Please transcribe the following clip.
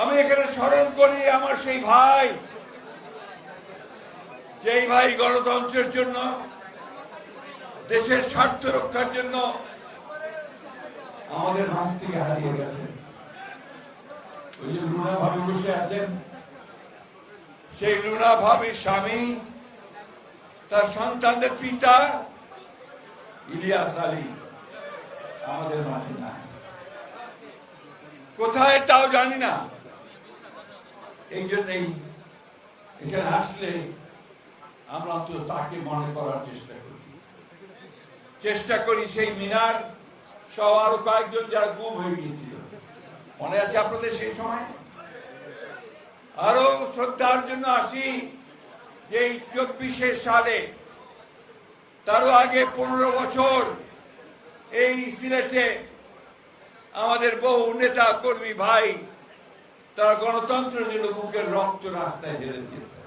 আমি এখানে স্মরণ করি আমার সেই ভাই, যেই ভাই গণতন্ত্রের জন্য, দেশের স্বার্থ রক্ষার জন্য আমাদের মাঝ থেকে হারিয়ে গেছেন। ওই যে লুনা ভাবি বসে আছেন, সেই লুনা ভাবির স্বামী, তার সন্তানদের পিতা ইলিয়াস আলী আমাদের মাঝে নাই। কোথায় তাও জানি না। এই জন্যই এখানে আসলে আমরা তো তাকে মনে করার চেষ্টা করি। চেষ্টা করি সেই মিনার সহ আরও কয়েকজন যারা গুম হয়ে গিয়েছিল। মনে আছে আপনাদের সেই সময়? আরও শ্রদ্ধার জন্য আসি যে চব্বিশে সালে, তারও আগে পনেরো বছর এই সিলেটে আমাদের বহু নেতা কর্মী ভাই তারা গণতন্ত্রের জন্য বুকের রক্ত রাস্তায় ঢেলে দিয়েছে।